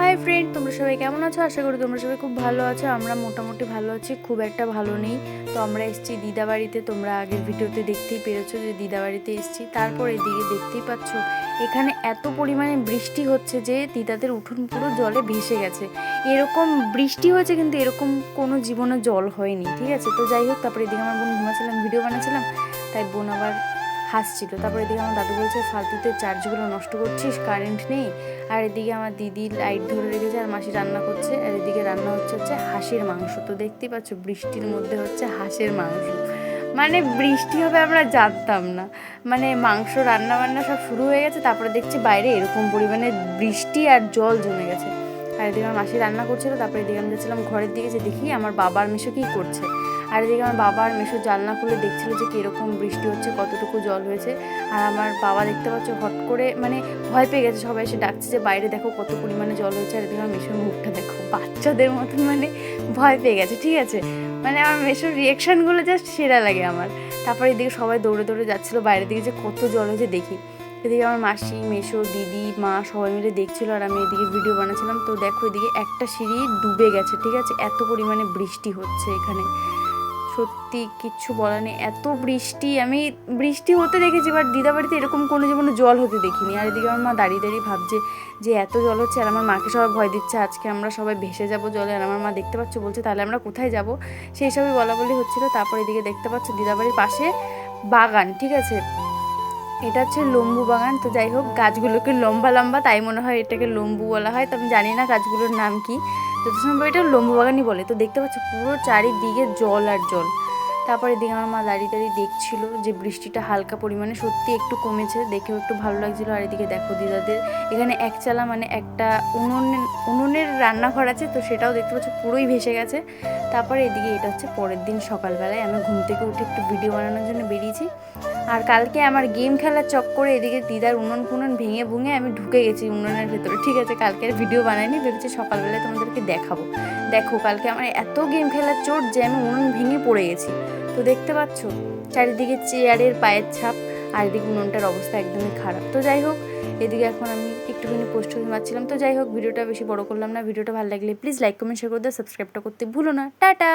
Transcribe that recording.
Hi friend তোমরা সবাই কেমন আছো? আশা করি তোমরা সবাই খুব ভালো আছো। আমরা মোটামুটি ভালো আছি, খুব একটা ভালো নেই। তো আমরা এসেছি দিদা বাড়িতে তোমরা আগের ভিডিওতে দেখতেই পেরেছ যে দিদাবাড়িতে এসেছি। তারপর এদিকে দেখতেই পাচ্ছ, এখানে এত পরিমাণে বৃষ্টি হচ্ছে যে দিদাদের উঠোন পুরো জলে ভেসে গেছে। এরকম বৃষ্টি হয়েছে কিন্তু এরকম কোনো জীবনে জল হয়নি, ঠিক আছে? তো যাই হোক, তারপরে এদিকে আমার বোন ঘুমাচ্ছিলাম, ভিডিও বানাচ্ছিলাম। তাই বোন আবার হাসছিল। তারপরে এদিকে আমার দাদু বলছে, ফালতুতে চার্জগুলো নষ্ট করছিস কারেন্ট নেই। আর এদিকে আমার দিদি লাইট ধরে রেখেছে আর মাসি রান্না করছে। আর এদিকে রান্না হচ্ছে হচ্ছে হাঁসের মাংস। তো দেখতেই পাচ্ছ, বৃষ্টির মধ্যে হচ্ছে হাঁসের মাংস। মানে বৃষ্টি হবে আমরা জানতাম না। মানে মাংস রান্না বান্না সব শুরু হয়ে গেছে, তারপরে দেখছি বাইরে এরকম পরিমাণে বৃষ্টি আর জল জমে গেছে। আর এদিকে আমার মাসি রান্না করছিল, তারপরে এদিকে আমি যাচ্ছিলাম ঘরের দিকে যে দেখি আমার বাবার মেশো কী করছে। আর এদিকে আমার বাবা আর মেশো জানলা খুলে দেখছিল যে কীরকম বৃষ্টি হচ্ছে, কতটুকু জল হয়েছে। আর আমার বাবা দেখতে পাচ্ছ হট করে মানে ভয় পেয়ে গেছে সবাই। এসে ডাকছে যে, বাইরে দেখো কত পরিমাণে জল হয়েছে। আর এদিকে আমার মেশোর মুখটা দেখো, বাচ্চাদের মতন মানে ভয় পেয়ে গেছে, ঠিক আছে? মানে আমার মেশোর রিয়াকশানগুলো জাস্ট সেরা লাগে আমার। তারপরে এদিকে সবাই দৌড়ে দৌড়ে যাচ্ছিল বাইরের দিকে, যে কত জল হয়েছে দেখি। এদিকে আমার মাসি, মেশো, দিদি, মা সবাই মিলে দেখছিল আর আমি এদিকে ভিডিও বানাচ্ছিলাম। তো দেখো এদিকে একটা সিঁড়ি ডুবে গেছে, ঠিক আছে? এত পরিমাণে বৃষ্টি হচ্ছে এখানে। সত্যি কিচ্ছু বলার নেই। এত বৃষ্টি, আমি বৃষ্টি হতে দেখেছি বাট দিদা বাড়িতে এরকম কোনো জীবনে জল হতে দেখিনি। আর এদিকে আমার মা দাঁড়িয়ে দাঁড়িয়ে ভাবছে যে এত জল হচ্ছে আর আমার মাকে সবাই ভয় দিচ্ছে, আজকে আমরা সবাই ভেসে যাব জলে। আর আমার মা দেখতে পাচ্ছ, বলছে, তাহলে আমরা কোথায় যাব? সেই সবই বলা বলি হচ্ছিল। তারপর এদিকে দেখতে পাচ্ছ দিদা বাড়ির পাশে বাগান, ঠিক আছে? এটা হচ্ছে লম্বু বাগান, তো যাই হোক, গাছগুলোকে লম্বা লম্বা, তাই মনে হয় এটাকে লম্বু বলা হয়, তো আমি জানি না গাছগুলোর নাম কি। যত সম্ভব এটা লম্বু বাগানই বলে। তো দেখতে পাচ্ছ পুরো চারিদিকে জল আর জল। তারপরে দিকে আমার মা দাঁড়িয়ে দাঁড়িয়ে দেখছিল যে বৃষ্টিটা হালকা পরিমাণে সত্যি একটু কমেছে, দেখেও একটু ভালো লাগছিল। আর এদিকে দেখো দিদাদের, এখানে এক চালা মানে একটা উনুন, উনুনের রান্নাঘর আছে তো সেটাও দেখতে পাচ্ছ পুরোই ভেসে গেছে। তারপরে এদিকে এটা হচ্ছে পরের দিন সকালবেলায় আমি ঘুম থেকে উঠে একটু ভিডিও বানানোর জন্য বেরিয়েছি। আর কালকে আমার গেম খেলার চক্করে এদিকে দিদার উনুন ফুনুন ভেঙে ভুঙে আমি ঢুকে গেছি উনুনের ভেতরে। ঠিক আছে, কালকে আর ভিডিও বানাইনি, ভেবেছি সকালবেলায় তোমাদেরকে দেখাবো। দেখো, কালকে আমার এত গেম খেলার চোট যে আমি উনুন ভেঙে পড়ে গেছি। তো দেখতে পাচ্ছ, চারিদিকে চেয়ারের পায়ের ছাপ আর এদিকে উনুনটার অবস্থা একদমই খারাপ। তো যাই হোক, এদিকে এখন আমি একটুখানি পোস্ট হতে পারছিলাম। তো যাই হোক, ভিডিওটা বেশি বড় করলাম না। ভিডিওটা ভালো লাগলে প্লিজ লাইক কমেন্ট শেয়ার করে দাও। সাবস্ক্রাইবটা করতে ভুলো না। টাটা!